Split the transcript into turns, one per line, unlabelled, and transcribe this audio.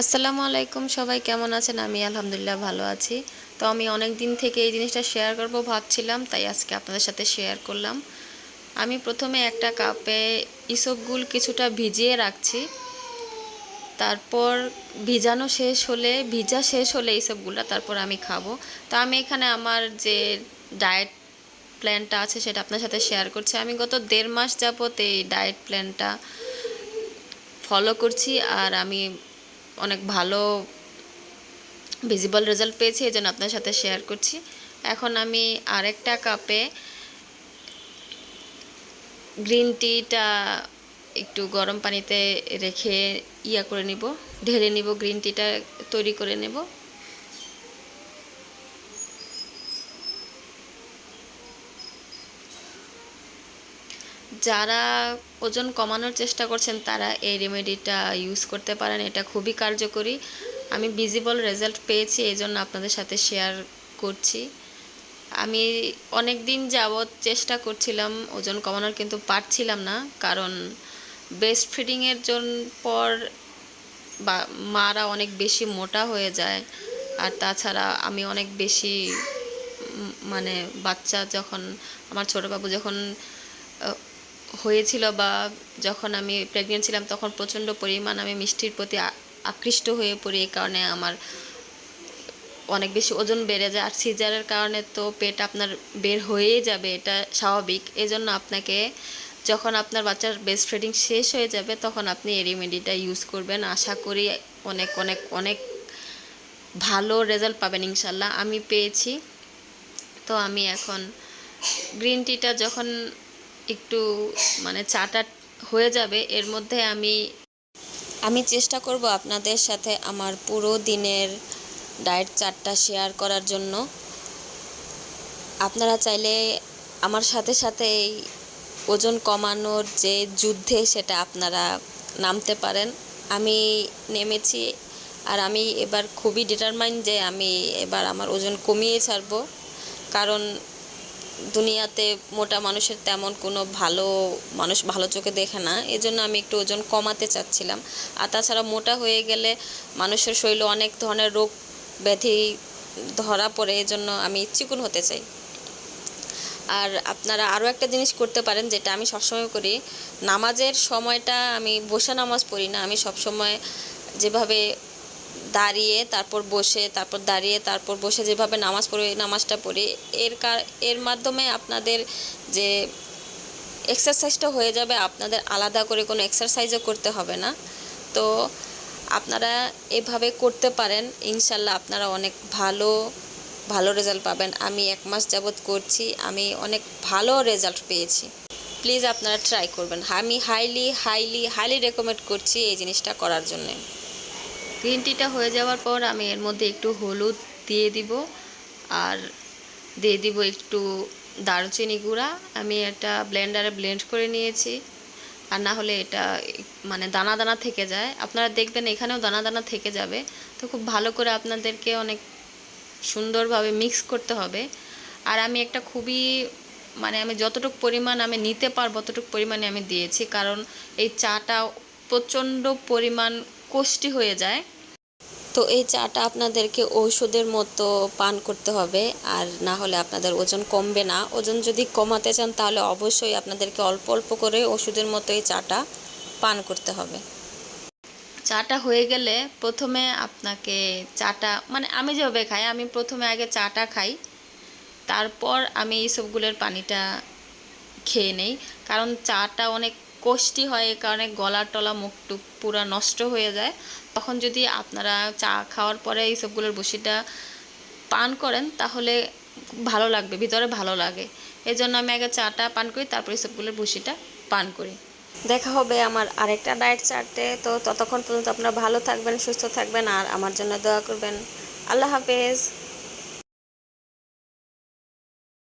আসসালামু আলাইকুম, সবাই কেমন আছেন? আমি আলহামদুলিল্লাহ ভালো আছি। তো আমি অনেক দিন থেকে এই জিনিসটা শেয়ার করব ভাবছিলাম, তাই আজকে আপনাদের সাথে শেয়ার করলাম। আমি প্রথমে একটা কাপে ইসবগুল কিছুটা ভিজিয়ে রাখছি। তারপর ভিজানো শেষ হলে, ভিজা শেষ হলে এইসবগুলো তারপর আমি খাব। তো আমি এখানে আমার যে ডায়েট প্ল্যানটা আছে, সেটা আপনার সাথে শেয়ার করছি। আমি গত দেড় মাস যাবত এই ডায়েট প্ল্যানটা ফলো করছি, আর আমি অনেক ভালো ভিজিবল রেজাল্ট পেয়েছি, এই জন্য আপনার সাথে শেয়ার করছি। এখন আমি আরেকটা কাপে গ্রিন টিটা একটু গরম পানিতে রেখে ইয়া করে নিব, ঢেলে নিব গ্রিন টিটা তৈরি করে নেব। যারা ওজন কমানোর চেষ্টা করছেন, তারা এই রেমেডিটা ইউজ করতে পারেন। এটা খুবই কার্যকরী। আমি ভিজিবল রেজাল্ট পেয়েছি, এই জন্য আপনাদের সাথে শেয়ার করছি। আমি অনেক দিন যাবৎ চেষ্টা করছিলাম ওজন কমানোর, কিন্তু পারছিলাম না। কারণ ব্রেস্ট ফিডিংয়ের জন্য পর বা মারা অনেক বেশি মোটা হয়ে যায়। আর তাছাড়া আমি অনেক বেশি মানে বাচ্চা যখন, আমার ছোটো বাবু যখন হয়েছিল বা যখন আমি প্রেগনেন্ট ছিলাম, তখন প্রচণ্ড পরিমাণ আমি মিষ্টির প্রতি আকৃষ্ট হয়ে পড়ি। এই কারণে আমার অনেক বেশি ওজন বেড়ে যায়। আর সিজারের কারণে তো পেট আপনার বের হয়েই যাবে, এটা স্বাভাবিক। এজন্য আপনাকে যখন আপনার বাচ্চার বেস্ট ফিডিং শেষ হয়ে যাবে, তখন আপনি এই রেমেডিটা ইউজ করবেন। আশা করি অনেক অনেক অনেক ভালো রেজাল্ট পাবেন ইনশাল্লাহ। আমি পেয়েছি। তো আমি এখন গ্রিন টিটা যখন একটু মানে চাটা হয়ে যাবে, এর মধ্যে আমি আমি চেষ্টা করব আপনাদের সাথে আমার পুরো দিনের ডায়েট চার্টটা শেয়ার করার জন্য। আপনারা চাইলে আমার সাথে সাথে এই ওজন কমানোর যে যুদ্ধে সেটা আপনারা নামতে পারেন। আমি নেমেছি আর আমি এবার খুবই ডিটারমাইন যে আমি এবার আমার ওজন কমিয়ে ছাড়বো। কারণ দুনিয়াতে মোটা মানুষের তেমন কোনো ভালো মানুষ ভালো চোখে দেখে না। এজন্য আমি একটু ওজন কমাতে চাচ্ছিলাম। আর তাছাড়া মোটা হয়ে গেলে মানুষের শরীরে অনেক ধরনের রোগ ব্যাধি ধরা পড়ে, এজন্য আমি চিকুন হতে চাই। আর আপনারা আরও একটা জিনিস করতে পারেন, যেটা আমি সবসময় করি। নামাজের সময়টা আমি বসে নামাজ পড়ি না। আমি সবসময় যেভাবে দাঁড়িয়ে, তারপর বসে, তারপর দাঁড়িয়ে, তারপর বসে যেভাবে নামাজ পড়ি নামাজটা পড়ি। এর কার এর মাধ্যমে আপনাদের যে এক্সারসাইজটা হয়ে যাবে, আপনাদের আলাদা করে কোনো এক্সারসাইজও করতে হবে না। তো আপনারা এভাবে করতে পারেন। ইনশাল্লাহ আপনারা অনেক ভালো ভালো রেজাল্ট পাবেন। আমি এক মাস যাবৎ করছি, আমি অনেক ভালো রেজাল্ট পেয়েছি। প্লিজ আপনারা ট্রাই করবেন। আমি হাইলি হাইলি হাইলি রেকমেন্ড করছি এই জিনিসটা করার জন্যে। গ্রিন টিটা হয়ে যাওয়ার পর আমি এর মধ্যে একটু হলুদ দিয়ে দিব আর দিয়ে দিব একটু দারুচিনি গুঁড়া। আমি এটা ব্লেন্ডারে ব্লেন্ড করে নিয়েছি। আর না হলে এটা মানে দানা দানা থেকে যায়। আপনারা দেখবেন এখানেও দানা দানা থেকে যাবে। তো খুব ভালো করে আপনাদেরকে অনেক সুন্দরভাবে মিক্স করতে হবে। আর আমি একটা খুবই মানে আমি যতটুকু পরিমাণ আমি নিতে পারব, ততটুকু পরিমাণে আমি দিয়েছি। কারণ এই চাটা প্রচণ্ড পরিমাণ কোষ্টি হয়ে যায়। তো এই চাটা আপনাদেরকে ঔষধের মতো পান করতে হবে। আর না হলে আপনাদের ওজন কমবে না। ওজন যদি কমাতে চান তাহলে অবশ্যই আপনাদেরকে অল্প অল্প করে ওষুধের মতো এই চাটা পান করতে হবে। চাটা হয়ে গেলে প্রথমে আপনাকে চাটা মানে আমি যেভাবে খাই, আমি প্রথমে আগে চাটা খাই। তারপর আমি এই সবগুলোর পানিটা খেয়ে নেই। কারণ চাটা অনেক কষ্টি হয় এই কারণে গলা টলা মুখ টুক পুরো নষ্ট হয়ে যায়। তখন যদি আপনারা চা খাওয়ার পরে এই সবগুলোর বসিটা পান করেন, তাহলে ভালো লাগবে, ভিতরে ভালো লাগে। এই জন্য আমি আগে চাটা পান করি, তারপর সবগুলোর বসিটা পান করি। দেখা হবে আমার আরেকটা ডায়েট চার্টে। তো ততক্ষণ পর্যন্ত আপনারা ভালো থাকবেন, সুস্থ থাকবেন, আর আমার জন্য দোয়া করবেন। আল্লাহ হাফেজ।